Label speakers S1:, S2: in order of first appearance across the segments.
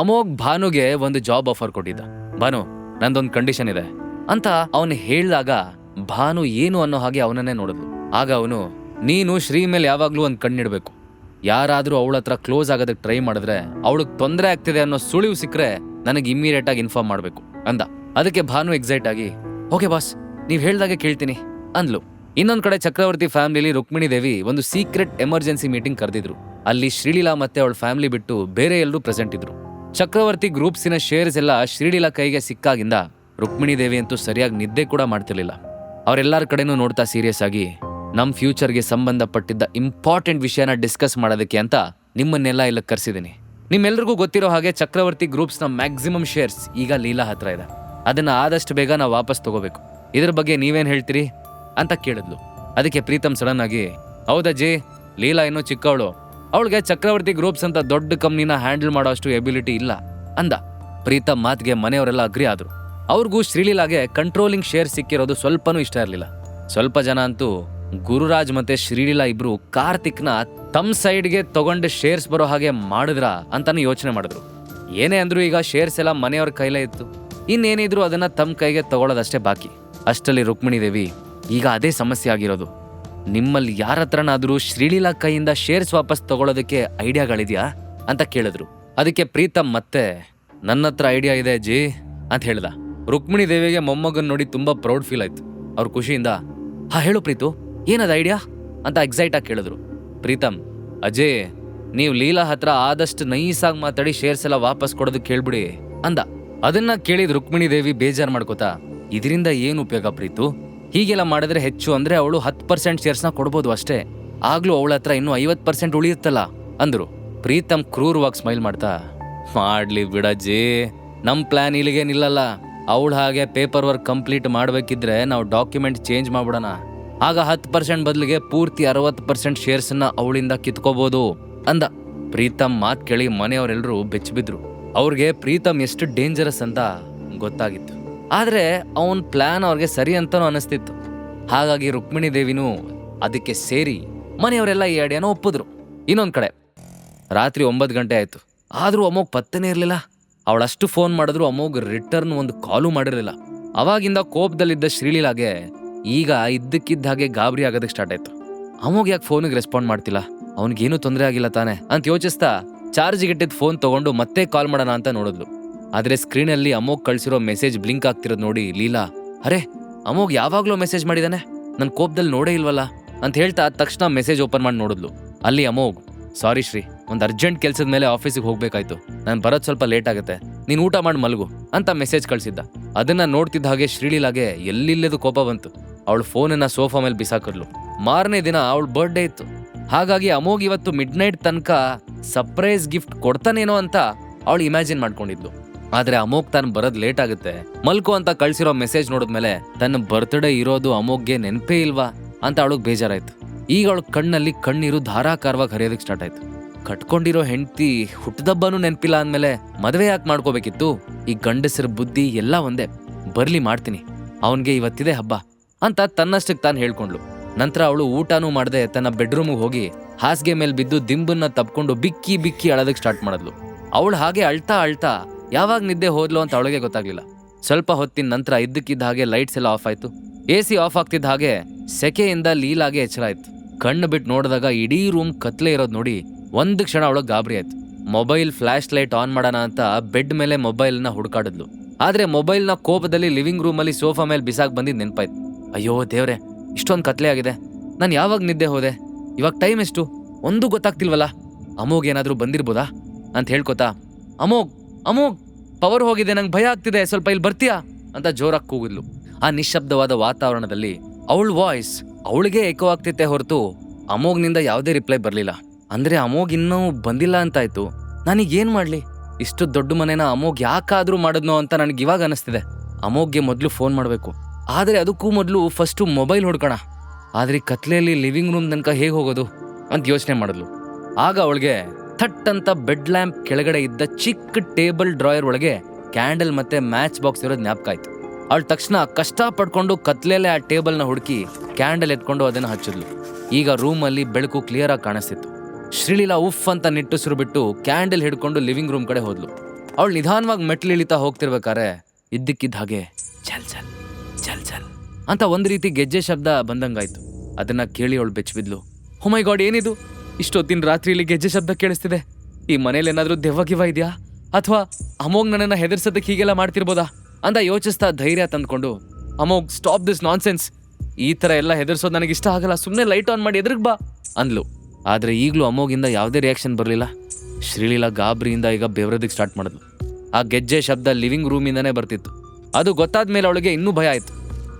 S1: ಅಮೋಘ್ ಭಾನುಗೆ ಒಂದು job offer ಕೊಟ್ಟಿದ್ದ. ಭಾನು, ನಂದೊಂದು ಕಂಡೀಷನ್ ಇದೆ. ಅಂತ ಅವನು ಹೇಳಿದಾಗ ಭಾನು ಏನು ಅನ್ನೋ ಹಾಗೆ ಅವನನ್ನೇ ನೋಡಿದ್ಲು. ಆಗ ಅವನು, ನೀನು ಶ್ರೀ ಮೇಲೆ ಯಾವಾಗಲೂ ಒಂದು ಕಣ್ಣಿಡಬೇಕು. ಯಾರಾದರೂ ಅವಳ ಹತ್ರ ಕ್ಲೋಸ್ ಆಗೋದಕ್ಕೆ ಟ್ರೈ ಮಾಡಿದ್ರೆ ಅವಳಿಗೆ ತೊಂದರೆ ಆಗ್ತಿದೆ ಅನ್ನೋ ಸುಳಿವು ಸಿಕ್ಕರೆ ನನಗೆ ಇಮ್ಮಿಡಿಯೇಟ್ ಆಗಿ ಇನ್ಫಾರ್ಮ್ ಮಾಡಬೇಕು, ಅಂದ. ಅದಕ್ಕೆ ಭಾನು ಎಕ್ಸೈಟ್ ಆಗಿ, ಓಕೆ ಬಾಸ್ ನೀವು ಹೇಳ್ದಾಗೆ ಕೇಳ್ತೀನಿ, ಅಂದ್ಲು. ಇನ್ನೊಂದು ಕಡೆ ಚಕ್ರವರ್ತಿ ಫ್ಯಾಮಿಲಿಲಿ ರುಕ್ಮಿಣಿ ದೇವಿ ಒಂದು ಸೀಕ್ರೆಟ್ ಎಮರ್ಜೆನ್ಸಿ ಮೀಟಿಂಗ್ ಕರೆದಿದ್ರು. ಅಲ್ಲಿ ಶ್ರೀಲೀಲಾ ಮತ್ತೆ ಅವಳ ಫ್ಯಾಮಿಲಿ ಬಿಟ್ಟು ಬೇರೆ ಎಲ್ಲರೂ ಪ್ರೆಸೆಂಟ್ ಇದ್ರು. ಚಕ್ರವರ್ತಿ ಗ್ರೂಪ್ಸಿನ ಶೇರ್ಸ್ ಎಲ್ಲ ಶ್ರೀಡಿಲ ಕೈಗೆ ಸಿಕ್ಕಾಗಿಂದ ರುಕ್ಮಿಣಿ ದೇವಿ ಅಂತೂ ಸರಿಯಾಗಿ ನಿದ್ದೆ ಕೂಡ ಮಾಡ್ತಿರ್ಲಿಲ್ಲ. ಅವರೆಲ್ಲರ ಕಡೆನೂ ನೋಡ್ತಾ ಸೀರಿಯಸ್ ಆಗಿ ನಮ್ಮ ಫ್ಯೂಚರ್ಗೆ ಸಂಬಂಧಪಟ್ಟಿದ್ದ ಇಂಪಾರ್ಟೆಂಟ್ ವಿಷಯನ ಡಿಸ್ಕಸ್ ಮಾಡೋದಕ್ಕೆ ಅಂತ ನಿಮ್ಮನ್ನೆಲ್ಲ ಇಲ್ಲಿ ಕರೆಸಿದ್ದೀನಿ ನಿಮ್ಮೆಲ್ರಿಗೂ ಗೊತ್ತಿರೋ ಹಾಗೆ ಚಕ್ರವರ್ತಿ ಗ್ರೂಪ್ಸ್ನ ಮ್ಯಾಕ್ಸಿಮಮ್ ಶೇರ್ಸ್ ಈಗ ಲೀಲಾ ಹತ್ರ ಇದೆ. ಅದನ್ನ ಆದಷ್ಟು ಬೇಗ ನಾವು ವಾಪಸ್ ತಗೋಬೇಕು. ಇದ್ರ ಬಗ್ಗೆ ನೀವೇನು ಹೇಳ್ತೀರಿ? ಅಂತ ಕೇಳಿದ್ಲು. ಅದಕ್ಕೆ ಪ್ರೀತಮ್ ಸಡನ್ ಆಗಿ ಹೌದಾ ಹೌದಜ್ಜಿ, ಲೀಲಾ ಇನ್ನೂ ಚಿಕ್ಕವಳು. ಅವಳಿಗೆ ಚಕ್ರವರ್ತಿ ಗ್ರೂಪ್ಸ್ ಅಂತ ದೊಡ್ಡ ಕಂಪ್ನಿನ ಹ್ಯಾಂಡಲ್ ಮಾಡೋ ಅಷ್ಟು ಎಬಿಲಿಟಿ ಇಲ್ಲ ಅಂದ. ಪ್ರೀತಮ್ ಮಾತಿಗೆ ಮನೆಯವರೆಲ್ಲ ಅಗ್ರಿ ಆದ್ರು. ಅವ್ರಿಗೂ ಶ್ರೀಲೀಲಾಗೆ ಕಂಟ್ರೋಲಿಂಗ್ ಶೇರ್ ಸಿಕ್ಕಿರೋದು ಸ್ವಲ್ಪನೂ ಇಷ್ಟ ಇರಲಿಲ್ಲ. ಸ್ವಲ್ಪ ಜನ ಅಂತೂ ಗುರುರಾಜ್ ಮತ್ತೆ ಶ್ರೀಲೀಲಾ ಇಬ್ರು ಕಾರ್ತಿಕ್ನ ತಮ್ಮ ಸೈಡ್ಗೆ ತಗೊಂಡು ಶೇರ್ಸ್ ಬರೋ ಹಾಗೆ ಮಾಡಿದ್ರ ಅಂತಾನು ಯೋಚನೆ ಮಾಡಿದ್ರು. ಏನೇ ಅಂದ್ರೂ ಈಗ ಶೇರ್ಸ್ ಎಲ್ಲ ಮನೆಯವ್ರ ಕೈಲೇ ಇತ್ತು. ಇನ್ನೇನಿದ್ರು ಅದನ್ನ ತಮ್ಮ ಕೈಗೆ ತಗೊಳ್ಳೋದಷ್ಟೇ ಬಾಕಿ. ಅಷ್ಟರಲ್ಲಿ ರುಕ್ಮಿಣಿ ದೇವಿ ಈಗ ಅದೇ ಸಮಸ್ಯೆ ಆಗಿರೋದು. ನಿಮ್ಮಲ್ಲಿ ಯಾರ ಹತ್ರನಾದರೂ ಶ್ರೀಲೀಲಾ ಕೈಯಿಂದ ಶೇರ್ಸ್ ವಾಪಸ್ ತಗೊಳ್ಳೋದಕ್ಕೆ ಐಡಿಯಾಗಳಿದೆಯಾ? ಅಂತ ಕೇಳಿದ್ರು. ಅದಕ್ಕೆ ಪ್ರೀತಮ್ ಮತ್ತೆ ನನ್ನ ಹತ್ರ ಐಡಿಯಾ ಇದೆ ಅಜ್ಜಿ ಅಂತ ಹೇಳ್ದ. ರುಕ್ಮಿಣಿ ದೇವಿಗೆ ಮೊಮ್ಮಗನ್ ನೋಡಿ ತುಂಬಾ ಪ್ರೌಡ್ ಫೀಲ್ ಆಯ್ತು. ಅವ್ರ ಖುಷಿಯಿಂದ, ಹಾ, ಹೇಳು ಪ್ರೀತು, ಏನದ ಐಡಿಯಾ? ಅಂತ ಎಕ್ಸೈಟ್ ಆಗಿ ಕೇಳಿದ್ರು. ಪ್ರೀತಮ್ ಅಜಯ್ ನೀವು ಲೀಲಾ ಹತ್ರ ಆದಷ್ಟು ನೈಸಾಗಿ ಮಾತಾಡಿ ಶೇರ್ಸ್ ಎಲ್ಲ ವಾಪಸ್ ಕೊಡೋದು ಕೇಳ್ಬಿಡಿ, ಅಂದ. ಅದನ್ನ ಕೇಳಿದ ರುಕ್ಮಿಣಿ ದೇವಿ ಬೇಜಾರ್ ಮಾಡ್ಕೋತಾ, ಇದರಿಂದ ಏನು ಉಪಯೋಗ ಪ್ರೀತು? ಹೀಗೆಲ್ಲ ಮಾಡಿದ್ರೆ ಹೆಚ್ಚು ಅಂದ್ರೆ ಅವಳು ಹತ್ತು ಪರ್ಸೆಂಟ್ ಶೇರ್ಸ್ನ ಕೊಡ್ಬೋದು ಅಷ್ಟೇ. ಆಗ್ಲೂ ಅವಳ ಹತ್ರ ಇನ್ನೂ ಐವತ್ತು ಪರ್ಸೆಂಟ್ ಉಳಿಯುತ್ತಲ್ಲ, ಅಂದ್ರು. ಪ್ರೀತಮ್ ಕ್ರೂರವಾಗಿ ಸ್ಮೈಲ್ ಮಾಡ್ತಾ, ಮಾಡ್ಲಿ ಬಿಡಜ್ಜಿ ನಮ್ಮ ಪ್ಲಾನ್ ಇಲ್ಲಿಗೆ ನಿಲ್ಲಲ್ಲ. ಅವಳ ಹಾಗೆ ಪೇಪರ್ ವರ್ಕ್ ಕಂಪ್ಲೀಟ್ ಮಾಡ್ಬೇಕಿದ್ರೆ ನಾವು ಡಾಕ್ಯುಮೆಂಟ್ ಚೇಂಜ್ ಮಾಡ್ಬಿಡೋಣ. ಆಗ ಹತ್ತು ಪರ್ಸೆಂಟ್ ಬದಲಿಗೆ ಪೂರ್ತಿ ಅರವತ್ತು ಪರ್ಸೆಂಟ್ ಶೇರ್ಸನ್ನ ಅವಳಿಂದ ಕಿತ್ಕೋಬಹುದು ಅಂದ. ಪ್ರೀತಮ್ ಮಾತು ಕೇಳಿ ಮನೆಯವರೆಲ್ಲರೂ ಬೆಚ್ಚಿಬಿದ್ರು. ಅವ್ರಿಗೆ ಪ್ರೀತಮ್ ಎಷ್ಟು ಡೇಂಜರಸ್ ಅಂತ ಗೊತ್ತಾಗಿತ್ತು. ಆದ್ರೆ ಅವನ ಪ್ಲ್ಯಾನ್ ಅವ್ರಿಗೆ ಸರಿ ಅಂತಲೂ ಅನಿಸ್ತಿತ್ತು. ಹಾಗಾಗಿ ರುಕ್ಮಿಣಿ ದೇವಿನೂ ಅದಕ್ಕೆ ಸೇರಿ ಮನೆಯವರೆಲ್ಲ ಈ ಒಪ್ಪಿದ್ರು. ಇನ್ನೊಂದು ಕಡೆ, ರಾತ್ರಿ ಒಂಬತ್ತು ಗಂಟೆ ಆಯಿತು. ಆದರೂ ಅಮೋಗ್ ಪತ್ತೆನೇ ಇರಲಿಲ್ಲ. ಅವಳಷ್ಟು ಫೋನ್ ಮಾಡಿದ್ರು ಅಮೋಗ್ ರಿಟರ್ನ್ ಒಂದು ಕಾಲು ಮಾಡಿರಲಿಲ್ಲ. ಅವಾಗಿಂದ ಕೋಪದಲ್ಲಿದ್ದ ಶ್ರೀಲೀಲಾಗೆ ಈಗ ಇದ್ದಕ್ಕಿದ್ದ ಹಾಗೆ ಗಾಬರಿ ಆಗೋದಕ್ಕೆ ಸ್ಟಾರ್ಟ್ ಆಯಿತು. ಅಮೋಗ್ ಯಾಕೆ ಫೋನಿಗೆ ರೆಸ್ಪಾಂಡ್ ಮಾಡ್ತಿಲ್ಲ? ಅವನಿಗೇನು ತೊಂದರೆ ಆಗಿಲ್ಲ ತಾನೆ? ಅಂತ ಯೋಚಿಸ್ತಾ ಚಾರ್ಜ್ಗೆ ಇಟ್ಟಿದ್ದ ಫೋನ್ ತಗೊಂಡು ಮತ್ತೆ ಕಾಲ್ ಮಾಡೋಣ ಅಂತ ನೋಡಿದ್ಲು. ಆದ್ರೆ ಸ್ಕ್ರೀನಲ್ಲಿ ಅಮೋಗ್ ಕಳ್ಸಿರೋ ಮೆಸೇಜ್ ಬ್ಲಿಂಕ್ ಆಗ್ತಿರೋದು ನೋಡಿ ಲೀಲಾ, ಅರೆ, ಅಮೋಗ್ ಯಾವಾಗಲೂ ಮೆಸೇಜ್ ಮಾಡಿದಾನೆ? ನನ್ನ ಕೋಪದಲ್ಲಿ ನೋಡೇ ಇಲ್ವಲ್ಲ? ಅಂತ ಹೇಳ್ತಾ ತಕ್ಷಣ ಮೆಸೇಜ್ ಓಪನ್ ಮಾಡಿ ನೋಡಿದ್ಲು. ಅಲ್ಲಿ ಅಮೋಗ್, ಸಾರಿ ಶ್ರೀ, ಒಂದು ಅರ್ಜೆಂಟ್ ಕೆಲಸದ ಮೇಲೆ ಆಫೀಸಿಗೆ ಹೋಗಬೇಕಾಯ್ತು. ನಾನು ಬರೋದು ಸ್ವಲ್ಪ ಲೇಟ್ ಆಗುತ್ತೆ. ನೀನು ಊಟ ಮಾಡಿ ಮಲಗು, ಅಂತ ಮೆಸೇಜ್ ಕಳಿಸಿದ್ದ. ಅದನ್ನ ನೋಡ್ತಿದ್ದ ಹಾಗೆ ಶ್ರೀಲೀಲಾಗೆ ಎಲ್ಲಿಲ್ಲದು ಕೋಪ ಬಂತು. ಅವಳು ಫೋನನ್ನ ಸೋಫಾ ಮೇಲೆ ಬಿಸಾಕಿದ್ಲು. ಮಾರನೇ ದಿನ ಅವಳ ಬರ್ಡೇ ಇತ್ತು. ಹಾಗಾಗಿ ಅಮೋಗ್ ಇವತ್ತು ಮಿಡ್ ನೈಟ್ ತನಕ ಸರ್ಪ್ರೈಸ್ ಗಿಫ್ಟ್ ಕೊಡ್ತಾನೇನೋ ಅಂತ ಅವಳು ಇಮ್ಯಾಜಿನ್ ಮಾಡ್ಕೊಂಡಿದ್ಲು. ಆದ್ರೆ ಅಮೋಘ್ ತಾನು ಬರೋದ್ ಲೇಟ್ ಆಗುತ್ತೆ. ಮಲ್ಕು ಅಂತ ಕಳ್ಸಿರೋ ಮೆಸೇಜ್ ನೋಡಿದ್ಮೇಲೆ, ತನ್ನ ಬರ್ತ್ಡೇ ಇರೋದು ಅಮೋಘ್ಗೆ ನೆನಪೇ ಇಲ್ವಾ? ಅಂತ ಅವಳಿಗೆ ಬೇಜಾರಾಯ್ತು. ಈಗ ಅವಳ ಕಣ್ಣಲ್ಲಿ ಕಣ್ಣೀರು ಧಾರಾಕಾರವಾಗಿ ಹರಿಯೋದಕ್ಕೆ ಸ್ಟಾರ್ಟ್ ಆಯ್ತು. ಕಟ್ಕೊಂಡಿರೋ ಹೆಂಡತಿ ಹುಟ್ಟದಬ್ಬನೂ ನೆನಪಿಲ್ಲ ಅಂದ್ಮೇಲೆ ಮದುವೆ ಯಾಕೆ ಮಾಡ್ಕೋಬೇಕಿತ್ತು? ಈ ಗಂಡಸರ ಬುದ್ಧಿ ಎಲ್ಲ ಒಂದೇ. ಬರ್ಲಿ ಮಾಡ್ತೀನಿ. ಅವನ್ಗೆ ಇವತ್ತಿದೆ ಹಬ್ಬ ಅಂತ ತನ್ನಷ್ಟಕ್ಕೆ ತಾನು ಹೇಳ್ಕೊಂಡ್ಲು ನಂತರ ಅವಳು ಊಟನೂ ಮಾಡದೆ ತನ್ನ ಬೆಡ್ರೂಮ್ಗೆ ಹೋಗಿ ಹಾಸಿಗೆ ಮೇಲೆ ಬಿದ್ದು ದಿಂಬನ್ನ ತಪ್ಕೊಂಡು ಬಿಕ್ಕಿ ಬಿಕ್ಕಿ ಅಳೋದಕ್ಕೆ ಸ್ಟಾರ್ಟ್ ಮಾಡಿದ್ಲು. ಅವಳು ಹಾಗೆ ಅಳ್ತಾ ಅಳ್ತಾ ಯಾವಾಗ ನಿದ್ದೆ ಹೋದ್ಲು ಅಂತ ಅವಳಿಗೆ ಗೊತ್ತಾಗ್ಲಿಲ್ಲ. ಸ್ವಲ್ಪ ಹೊತ್ತಿನ ನಂತರ ಇದ್ದಕ್ಕಿದ್ದ ಹಾಗೆ ಲೈಟ್ಸ್ ಎಲ್ಲ ಆಫ್ ಆಯ್ತು. ಎ ಸಿ ಆಫ್ ಆಗ್ತಿದ್ದ ಹಾಗೆ ಸೆಕೆಯಿಂದ ಲೀಲಾಗೆ ಎಚ್ಚರ ಆಯ್ತು. ಕಣ್ಣು ಬಿಟ್ಟು ನೋಡಿದಾಗ ಇಡೀ ರೂಮ್ ಕತ್ಲೆ ಇರೋದು ನೋಡಿ ಒಂದು ಕ್ಷಣ ಅವಳಗೆ ಗಾಬರಿ ಆಯ್ತು. ಮೊಬೈಲ್ ಫ್ಲಾಶ್ ಲೈಟ್ ಆನ್ ಮಾಡೋಣ ಅಂತ ಬೆಡ್ ಮೇಲೆ ಮೊಬೈಲ್ನ ಹುಡುಕಾಡಿದ್ಲು. ಆದ್ರೆ ಮೊಬೈಲ್ನ ಕೋಪದಲ್ಲಿ ಲಿವಿಂಗ್ ರೂಮಲ್ಲಿ ಸೋಫಾ ಮೇಲೆ ಬಿಸಾಕ್ ಬಂದಿದ್ದು ನೆನ್ಪಾಯ್ತು. ಅಯ್ಯೋ ದೇವ್ರೆ, ಇಷ್ಟೊಂದು ಕತ್ಲೆ ಆಗಿದೆ. ನಾನು ಯಾವಾಗ ನಿದ್ದೆ ಹೋದೆ? ಇವಾಗ ಟೈಮ್ ಎಷ್ಟು? ಒಂದೂ ಗೊತ್ತಾಗ್ತಿಲ್ವಲ್ಲ? ಅಮೋಗ್ ಏನಾದರೂ ಬಂದಿರ್ಬೋದಾ? ಅಂತ ಹೇಳ್ಕೊತಾ, ಅಮೋಗ್ ಅಮೋಗ್ ಪವರ್ ಹೋಗಿದೆ, ನಂಗೆ ಭಯ ಆಗ್ತಿದೆ, ಸ್ವಲ್ಪ ಇಲ್ಲಿ ಬರ್ತೀಯಾ? ಅಂತ ಜೋರಾಗಿ ಕೂಗಿದ್ಲು. ಆ ನಿಶ್ಶಬ್ದವಾದ ವಾತಾವರಣದಲ್ಲಿ ಅವಳ ವಾಯ್ಸ್ ಅವಳಿಗೆ ಏಕೋ ಆಗ್ತಿತ್ತೆ ಹೊರತು ಅಮೋಗ್ನಿಂದ ಯಾವುದೇ ರಿಪ್ಲೈ ಬರಲಿಲ್ಲ. ಅಂದ್ರೆ ಅಮೋಗ್ ಇನ್ನೂ ಬಂದಿಲ್ಲ ಅಂತಾಯ್ತು. ಏನು ಮಾಡಲಿ? ಇಷ್ಟು ದೊಡ್ಡ ಮನೆನ ಅಮೋಗ್ ಯಾಕಾದ್ರೂ ಮಾಡಿದ್ನೋ ಅಂತ ನನಗೆ ಇವಾಗ ಅನಿಸ್ತಿದೆ. ಅಮೋಗ್ಗೆ ಮೊದಲು ಫೋನ್ ಮಾಡಬೇಕು. ಆದರೆ ಅದಕ್ಕೂ ಮೊದಲು ಫಸ್ಟು ಮೊಬೈಲ್ ಹುಡ್ಕೋಣ. ಆದರೆ ಕತ್ಲೆಯಲ್ಲಿ ಲಿವಿಂಗ್ ರೂಮ್ ತನಕ ಹೇಗೆ ಹೋಗೋದು? ಅಂತ ಯೋಚನೆ ಮಾಡಿದ್ಲು. ಆಗ ಅವಳಿಗೆ ಥಟ್ ಅಂತ ಬೆಡ್ ಲ್ಯಾಂಪ್ ಕೆಳಗಡೆ ಇದ್ದ ಚಿಕ್ಕ ಟೇಬಲ್ ಡ್ರಾಯರ್ ಒಳಗೆ ಕ್ಯಾಂಡಲ್ ಮತ್ತೆ ಮ್ಯಾಚ್ ಬಾಕ್ಸ್ ಇರೋದು ಜ್ಞಾಪಕ ಆಯ್ತು. ಅವಳು ತಕ್ಷಣ ಕಷ್ಟ ಪಡ್ಕೊಂಡು ಕತ್ಲೆಲೆ ಆ ಟೇಬಲ್ನ ಹುಡುಕಿ ಕ್ಯಾಂಡಲ್ ಎತ್ಕೊಂಡು ಅದನ್ನು ಹಚ್ಚಿದ್ಲು. ಈಗ ರೂಮಲ್ಲಿ ಬೆಳಕು ಕ್ಲಿಯರ್ ಆಗಿ ಕಾಣಿಸ್ತಿತ್ತು. ಶ್ರೀಲೀಲಾ ಉಫ್ ಅಂತ ನಿಟ್ಟುಸಿರು ಬಿಟ್ಟು ಕ್ಯಾಂಡಲ್ ಹಿಡ್ಕೊಂಡು ಲಿವಿಂಗ್ ರೂಮ್ ಕಡೆ ಹೋದ್ಲು. ಅವಳು ನಿಧಾನವಾಗಿ ಮೆಟ್ಲು ಇಳಿತಾ ಹೋಗ್ತಿರ್ಬೇಕಾರೆ ಇದ್ದಕ್ಕಿದ್ದ ಹಾಗೆ ಚಲ್ ಚಲ್ ಚಲ್ ಚಲ್ ಅಂತ ಒಂದು ರೀತಿ ಗೆಜ್ಜೆ ಶಬ್ದ ಬಂದಂಗಾಯ್ತು. ಅದನ್ನ ಕೇಳಿ ಅವಳು ಬೆಚ್ಚಬಿದ್ಲು ಹುಮೈ ಗಾಡ್ ಏನಿದು? ಇಷ್ಟೊತ್ತಿನ ರಾತ್ರಿಯಲ್ಲಿ ಗೆಜ್ಜೆ ಶಬ್ದ ಕೇಳಿಸ್ತಿದೆ. ಈ ಮನೇಲಿ ಏನಾದರೂ ದೆವ್ವ ಗಿವ್ವ ಇದೆಯಾ? ಅಥವಾ ಅಮೋಗ್ ನನ್ನನ್ನ ಹೆದರ್ಸೋದಕ್ಕೆ ಹೀಗೆಲ್ಲ ಮಾಡ್ತಿರ್ಬೋದಾ? ಅಂತ ಯೋಚಿಸ್ತಾ ಧೈರ್ಯ ತಂದ್ಕೊಂಡು ಅಮೋಗ್ ಸ್ಟಾಪ್ ದಿಸ್ ನಾನ್ಸೆನ್ಸ್ ಈ ತರ ಎಲ್ಲ ಹೆದರ್ಸೋದು ನನಗೆ ಇಷ್ಟ ಆಗಲ್ಲ. ಸುಮ್ಮನೆ ಲೈಟ್ ಆನ್ ಮಾಡಿ ಎದುರಿಗೆ ಬಾ, ಅಂದ್ಲು. ಆದ್ರೆ ಈಗಲೂ ಅಮೋಗಿಂದ ಯಾವುದೇ ರಿಯಾಕ್ಷನ್ ಬರಲಿಲ್ಲ. ಶ್ರೀಲೀಲಾ ಗಾಬ್ರಿಯಿಂದ ಈಗ ಬೆವರೋದಕ್ಕೆ ಸ್ಟಾರ್ಟ್ ಮಾಡಿದ್ಲು. ಆ ಗೆಜ್ಜೆ ಶಬ್ದ ಲಿವಿಂಗ್ ರೂಮಿಂದನೇ ಬರ್ತಿತ್ತು. ಅದು ಗೊತ್ತಾದ ಮೇಲೆ ಅವಳಿಗೆ ಇನ್ನೂ ಭಯ ಆಯ್ತು.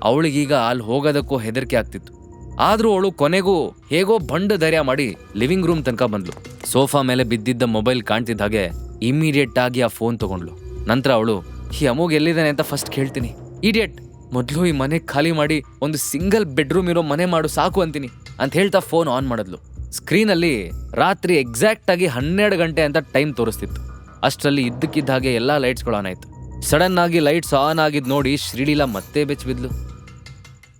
S1: ಅವಳಿಗೀಗ ಅಲ್ಲಿ ಹೋಗೋದಕ್ಕೂ ಹೆದರಿಕೆ ಆಗ್ತಿತ್ತು. ಆದ್ರೂ ಅವಳು ಕೊನೆಗೂ ಹೇಗೋ ಬಂಡ ಧೈರ್ಯ ಮಾಡಿ ಲಿವಿಂಗ್ ರೂಮ್ ತನಕ ಬಂದ್ಲು. ಸೋಫಾ ಮೇಲೆ ಬಿದ್ದಿದ್ದ ಮೊಬೈಲ್ ಕಾಣ್ತಿದ್ದ ಹಾಗೆ ಇಮಿಡಿಯೇಟ್ ಆಗಿ ಆ ಫೋನ್ ತಗೊಂಡ್ಲು ನಂತರ ಅವಳು, ಈ ಅಮೋಗ್ ಎಲ್ಲಿದ್ದಾನೆ ಅಂತ ಫಸ್ಟ್ ಕೇಳ್ತೀನಿ. ಇಡಿಯಟ್, ಮೊದಲು ಈ ಮನೆ ಖಾಲಿ ಮಾಡಿ ಒಂದು ಸಿಂಗಲ್ ಬೆಡ್ರೂಮ್ ಇರೋ ಮನೆ ಮಾಡು ಸಾಕು ಅಂತೀನಿ ಅಂತ ಹೇಳ್ತಾ ಫೋನ್ ಆನ್ ಮಾಡಿದ್ಲು. ಸ್ಕ್ರೀನಲ್ಲಿ ರಾತ್ರಿ ಎಕ್ಸಾಕ್ಟ್ ಆಗಿ ಹನ್ನೆರಡು ಗಂಟೆ ಅಂತ ಟೈಮ್ ತೋರಿಸ್ತಿತ್ತು. ಅಷ್ಟರಲ್ಲಿ ಇದ್ದಕ್ಕಿದ್ದ ಹಾಗೆ ಎಲ್ಲಾ ಲೈಟ್ಸ್ಗಳು ಆನ್ ಆಯ್ತು. ಸಡನ್ ಆಗಿ ಲೈಟ್ಸ್ ಆನ್ ಆಗಿದ್ ನೋಡಿ ಶ್ರೀಲೀಲಾ ಮತ್ತೆ ಬೆಚ್ಚಬಿದ್ಲು.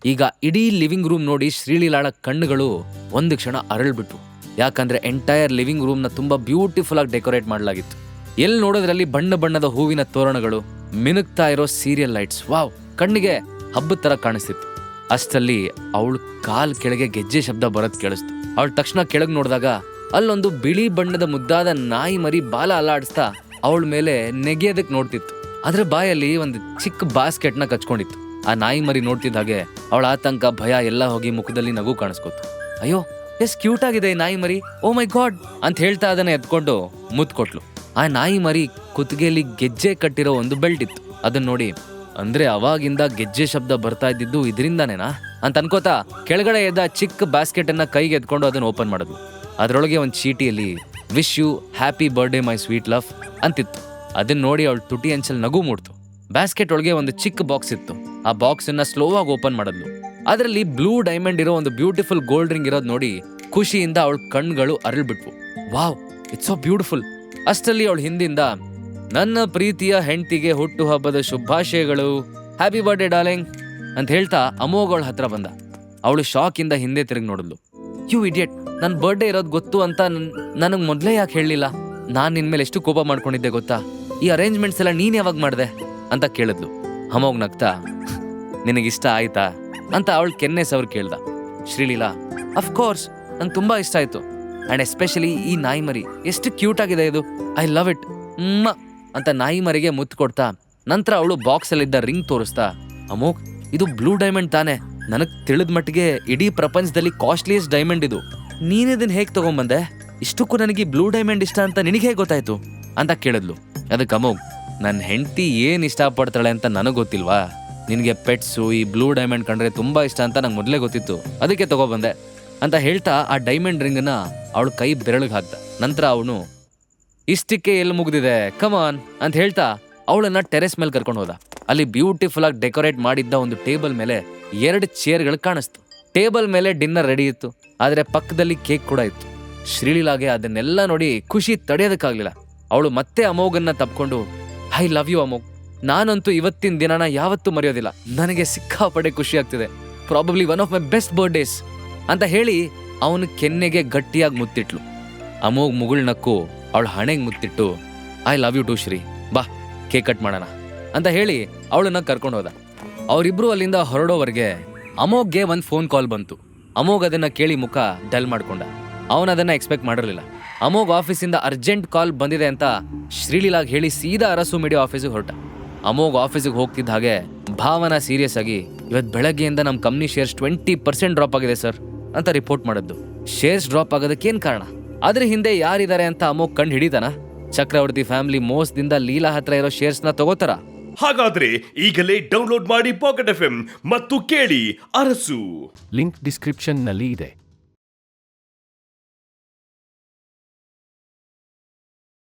S1: ಈಗ ಇಡೀ ಲಿವಿಂಗ್ ರೂಮ್ ನೋಡಿ ಶ್ರೀಲೀಲಾಳ ಕಣ್ಣುಗಳು ಒಂದು ಕ್ಷಣ ಅರಳ್ಬಿಟ್ವು. ಯಾಕಂದ್ರೆ ಎಂಟೈರ್ ಲಿವಿಂಗ್ ರೂಮ್ನ ತುಂಬಾ ಬ್ಯೂಟಿಫುಲ್ ಆಗಿ ಡೆಕೋರೇಟ್ ಮಾಡಲಾಗಿತ್ತು. ಎಲ್ಲಿ ನೋಡೋದ್ರಲ್ಲಿ ಬಣ್ಣ ಬಣ್ಣದ ಹೂವಿನ ತೋರಣಗಳು ಮಿನುಗ್ತಾ ಇರೋ ಸೀರಿಯಲ್ ಲೈಟ್ಸ್ ವಾವ್, ಕಣ್ಣಿಗೆ ಹಬ್ಬದ ತರ ಕಾಣಿಸ್ತಿತ್ತು. ಅಷ್ಟಲ್ಲಿ ಅವಳು ಕಾಲ್ ಕೆಳಗೆ ಗೆಜ್ಜೆ ಶಬ್ದ ಬರೋದ್ ಕೇಳಿಸ್ತು. ಅವಳು ತಕ್ಷಣ ಕೆಳಗೆ ನೋಡಿದಾಗ ಅಲ್ಲೊಂದು ಬಿಳಿ ಬಣ್ಣದ ಮುದ್ದಾದ ನಾಯಿ ಮರಿ ಬಾಲ ಅಲ್ಲಾಡಿಸ್ತಾ ಅವಳ ಮೇಲೆ ನೆಗೆಯೋದಕ್ಕೆ ನೋಡ್ತಿತ್ತು. ಅದ್ರ ಬಾಯಲ್ಲಿ ಒಂದು ಚಿಕ್ಕ ಬಾಸ್ಕೆಟ್ನ ಕಚ್ಕೊಂಡಿತ್ತು. ಆ ನಾಯಿ ಮರಿ ನೋಡ್ತಿದ್ದ ಹಾಗೆ ಅವಳ ಆತಂಕ, ಭಯ ಎಲ್ಲ ಹೋಗಿ ಮುಖದಲ್ಲಿ ನಗು ಕಾಣಿಸ್ಕೊತು. ಅಯ್ಯೋ, ಎಸ್ ಕ್ಯೂಟ್ ಆಗಿದೆ ಈ ನಾಯಿ ಮರಿ. ಓ ಮೈ ಗಾಡ್ ಅಂತ ಹೇಳ್ತಾ ಅದನ್ನ ಎತ್ಕೊಂಡು ಮುತ್ಕೊಟ್ಲು ಆ ನಾಯಿ ಮರಿ ಕುತ್ತಿಗೆಯಲ್ಲಿ ಗೆಜ್ಜೆ ಕಟ್ಟಿರೋ ಒಂದು ಬೆಲ್ಟ್ ಇತ್ತು. ಅದನ್ನ ನೋಡಿ, ಅಂದ್ರೆ ಅವಾಗಿಂದ ಗೆಜ್ಜೆ ಶಬ್ದ ಬರ್ತಾ ಇದ್ದಿದ್ದು ಇದರಿಂದಾನೇನಾ? ಅಂತ ಅನ್ಕೋತಾ ಕೆಳಗಡೆ ಎದ್ದ ಚಿಕ್ಕ ಬ್ಯಾಸ್ಕೆಟ್ ಅನ್ನ ಕೈಗೆ ಎತ್ಕೊಂಡು ಅದನ್ನ ಓಪನ್ ಮಾಡಿದ್ಲು. ಅದರೊಳಗೆ ಒಂದು ಚೀಟಿಯಲ್ಲಿ wish you happy birthday my sweet love ಅಂತಿತ್ತು. ಅದನ್ನ ನೋಡಿ ಅವಳು ತುಟಿ ಅಂಚಲ್ ನಗು ಮೂಡ್ತು. ಬ್ಯಾಸ್ಕೆಟ್ ಒಳಗೆ ಒಂದು ಚಿಕ್ಕ ಬಾಕ್ಸ್ ಇತ್ತು. ಆ ಬಾಕ್ಸ್ ಅನ್ನ ಸ್ಲೋ ಆಗಿ ಓಪನ್ ಮಾಡಿದ್ಲು. ಅದರಲ್ಲಿ ಬ್ಲೂ ಡೈಮಂಡ್ ಇರೋ ಒಂದು ಬ್ಯೂಟಿಫುಲ್ ಗೋಲ್ಡ್ ರಿಂಗ್ ಇರೋದು ನೋಡಿ ಖುಷಿಯಿಂದ ಅವಳ ಕಣ್ಗಳು ಅರಳ್ಬಿಟ್ವು. ವಾವ್ ಇಟ್ಸ್ ಸೋ ಬ್ಯೂಟಿಫುಲ್ ಅಷ್ಟರಲ್ಲಿ ಅವಳ ಹಿಂದಿಂದ, ನನ್ನ ಪ್ರೀತಿಯ ಹೆಂಡತಿಗೆ ಹುಟ್ಟು ಹಬ್ಬದ ಶುಭಾಶಯಗಳು. ಹ್ಯಾಪಿ ಬರ್ಡೇ ಡಾರ್ಲಿಂಗ್ ಅಂತ ಹೇಳ್ತಾ ಅಮೋಘ್ ಅವಳ ಹತ್ರ ಬಂದ. ಅವಳು ಶಾಕ್ ಇಂದ ಹಿಂದೆ ತಿರುಗಿ ನೋಡಿದ್ಲು. ಯು ಇಡಿಯಟ್ ನನ್ನ ಬರ್ಡೇ ಇರೋದು ಗೊತ್ತು ಅಂತ ನನಗೆ ಮೊದಲೇ ಯಾಕೆ ಹೇಳಲಿಲ್ಲ? ನಾನು ನಿನ್ನ ಮೇಲೆ ಎಷ್ಟು ಕೋಪ ಮಾಡ್ಕೊಂಡಿದ್ದೆ ಗೊತ್ತಾ? ಈ ಅರೇಂಜ್ಮೆಂಟ್ಸ್ ಎಲ್ಲ ನೀನು ಯಾವಾಗ ಮಾಡಿದೆ? ಅಂತ ಕೇಳಿದ್ಲು. ಅಮೋಗ್ ನಗ್ತಾ ನಿನಗಿಷ್ಟ ಆಯ್ತಾ? ಅಂತ ಅವಳು ಕೆನ್ನೆ ಸವ್ರು ಕೇಳ್ದ. ಶ್ರೀಲೀಲಾ ಅಫ್ಕೋರ್ಸ್ ನಂಗೆ ತುಂಬಾ ಇಷ್ಟ ಆಯ್ತು. ಅಂಡ್ ಎಸ್ಪೆಷಲಿ ಈ ನಾಯಿ ಮರಿ. ಎಷ್ಟು ಕ್ಯೂಟ್ ಆಗಿದೆ ಇದು. ಐ ಲವ್ ಇಟ್ ಮ್ಮ ಅಂತ ನಾಯಿ ಮರಿಗೆ ಮುತ್ತು ಕೊಡ್ತಾ, ನಂತರ ಅವಳು ಬಾಕ್ಸ್ ಅಲ್ಲಿದ್ದ ರಿಂಗ್ ತೋರಿಸ್ತಾ ಅಮೋಕ್ ಇದು ಬ್ಲೂ ಡೈಮಂಡ್ ತಾನೆ. ನನಗೆ ತಿಳಿದ ಮಟ್ಟಿಗೆ ಇಡೀ ಪ್ರಪಂಚದಲ್ಲಿ ಕಾಸ್ಟ್ಲಿಯಸ್ಟ್ ಡೈಮಂಡ್ ಇದು. ನೀನಿದನ್ನು ಹೇಗ್ ತಗೊಂಬಂದೆ? ಇಷ್ಟಕ್ಕೂ ನನಗೆ ಬ್ಲೂ ಡೈಮಂಡ್ ಇಷ್ಟ ಅಂತ ನಿನಗೆ ಹೇಗೆ ಗೊತ್ತಾಯಿತು? ಅಂತ ಕೇಳಿದ್ಲು. ಅದಕ್ಕೆ ಅಮೋಕ್ ನನ್ನ ಹೆಂಡತಿ ಏನು ಇಷ್ಟಪಡ್ತಾಳೆ ಅಂತ ನನಗೆ ಗೊತ್ತಿಲ್ವಾ? ನಿನಗೆ ಪೆಟ್ಸು, ಈ ಬ್ಲೂ ಡೈಮಂಡ್ ಕಂಡ್ರೆ ತುಂಬ ಇಷ್ಟ ಅಂತ ನಂಗೆ ಮೊದಲೇ ಗೊತ್ತಿತ್ತು. ಅದಕ್ಕೆ ತಗೊಬಂದೆ ಅಂತ ಹೇಳ್ತಾ ಆ ಡೈಮಂಡ್ ರಿಂಗನ್ನ ಅವಳು ಕೈ ಬೆರಳಿಗೆ ಹಾಕ್ದ. ನಂತರ ಅವನು, ಇಷ್ಟಕ್ಕೆ ಎಲ್ಲಿ ಮುಗ್ದಿದೆ? ಕಮಾನ್ ಅಂತ ಹೇಳ್ತಾ ಅವಳನ್ನ ಟೆರೆಸ್ ಮೇಲೆ ಕರ್ಕೊಂಡು ಹೋದ. ಅಲ್ಲಿ ಬ್ಯೂಟಿಫುಲ್ ಆಗಿ ಡೆಕೋರೇಟ್ ಮಾಡಿದ್ದ ಒಂದು ಟೇಬಲ್ ಮೇಲೆ ಎರಡು ಚೇರ್ಗಳು ಕಾಣಿಸ್ತು. ಟೇಬಲ್ ಮೇಲೆ ಡಿನ್ನರ್ ರೆಡಿ ಇತ್ತು. ಆದರೆ ಪಕ್ಕದಲ್ಲಿ ಕೇಕ್ ಕೂಡ ಇತ್ತು. ಶ್ರೀಲೀಲಾಗೆ ಅದನ್ನೆಲ್ಲ ನೋಡಿ ಖುಷಿ ತಡೆಯೋದಕ್ಕಾಗ್ಲಿಲ್ಲ. ಅವಳು ಮತ್ತೆ ಅಮೋಘನ್ನ ತಪ್ಕೊಂಡು, ಐ ಲವ್ ಯು ಅಮೋಘ್. ನಾನಂತೂ ಇವತ್ತಿನ ದಿನನ ಯಾವತ್ತೂ ಮರೆಯೋದಿಲ್ಲ. ನನಗೆ ಸಿಕ್ಕಾಪಡೆ ಖುಷಿ ಆಗ್ತಿದೆ. Probably one of my best birthdays ಅಂತ ಹೇಳಿ ಅವನು ಕೆನ್ನೆಗೆ ಗಟ್ಟಿಯಾಗಿ ಮುತ್ತಿಟ್ಲು. ಅಮೋಗ್ ಮುಗುಳ್ ನಕ್ಕು ಅವಳ ಹಣೆಗೆ ಮುತ್ತಿಟ್ಟು I love you too Sree ಬಾ ಕೇಕ್ ಕಟ್ ಮಾಡೋಣ. ಅಂತ ಹೇಳಿ ಅವಳನ್ನ ಕರ್ಕೊಂಡು ಹೋದ. ಅವರಿಬ್ರು ಅಲ್ಲಿಂದ ಹೊರಡೋವರೆಗೆ ಅಮೋಗ್ಗೆ ಒಂದು ಫೋನ್ ಕಾಲ್ ಬಂತು. ಅಮೋಗ್ ಅದನ್ನ ಕೇಳಿ ಮುಖ ಡಲ್ ಮಾಡ್ಕೊಂಡ. ಅವನ ಅದನ್ನ ಎಕ್ಸ್ಪೆಕ್ಟ್ ಮಾಡಿರಲಿಲ್ಲ. ಅಮೋಗ್ ಆಫೀಸಿಂದ ಅರ್ಜೆಂಟ್ ಕಾಲ್ ಬಂದಿದೆ ಅಂತ ಶ್ರೀಲೀಲಾಗ್ ಹೇಳಿ ಸೀದಾ ಅರಸು ಮೀಡಿಯಾ ಆಫೀಸಿಗೆ ಹೊರಟ. ಅಮೋಘ್ ಆಫೀಸಿಗೆ ಹೋಗ್ತಿದ್ದ ಹಾಗೆ ಭಾವನ ಸೀರಿಯಸ್ ಆಗಿ ಇವತ್ತು ಬೆಳಗ್ಗೆಯಿಂದ ನಮ್ಮ company shares twenty percent drop ಆಗಿದೆ ಸರ್ ಅಂತ ರಿಪೋರ್ಟ್ ಮಾಡಿದ್ದು. ಶೇರ್ಸ್ ಡ್ರಾಪ್ ಆಗೋದಕ್ಕೆ ಏನ್ ಕಾರಣ? ಅದ್ರ ಹಿಂದೆ ಯಾರಿದ್ದಾರೆ ಅಂತ ಅಮೋಘ್ ಕಂಡು ಹಿಡಿತಾನ? ಚಕ್ರವರ್ತಿ ಫ್ಯಾಮಿಲಿ ಮೋಸದಿಂದ ಲೀಲಾ ಹತ್ರ ಇರೋ ಶೇರ್ಸ್ನ ತಗೋತಾರ?
S2: ಹಾಗಾದ್ರೆ ಈಗಲೇ ಡೌನ್ಲೋಡ್ ಮಾಡಿ ಪಾಕೆಟ್ ಎಫ್ ಮತ್ತು ಕೇಳಿ ಅರಸು.
S3: ಲಿಂಕ್ ಡಿಸ್ಕ್ರಿಪ್ಷನ್ನಲ್ಲಿ ಇದೆ.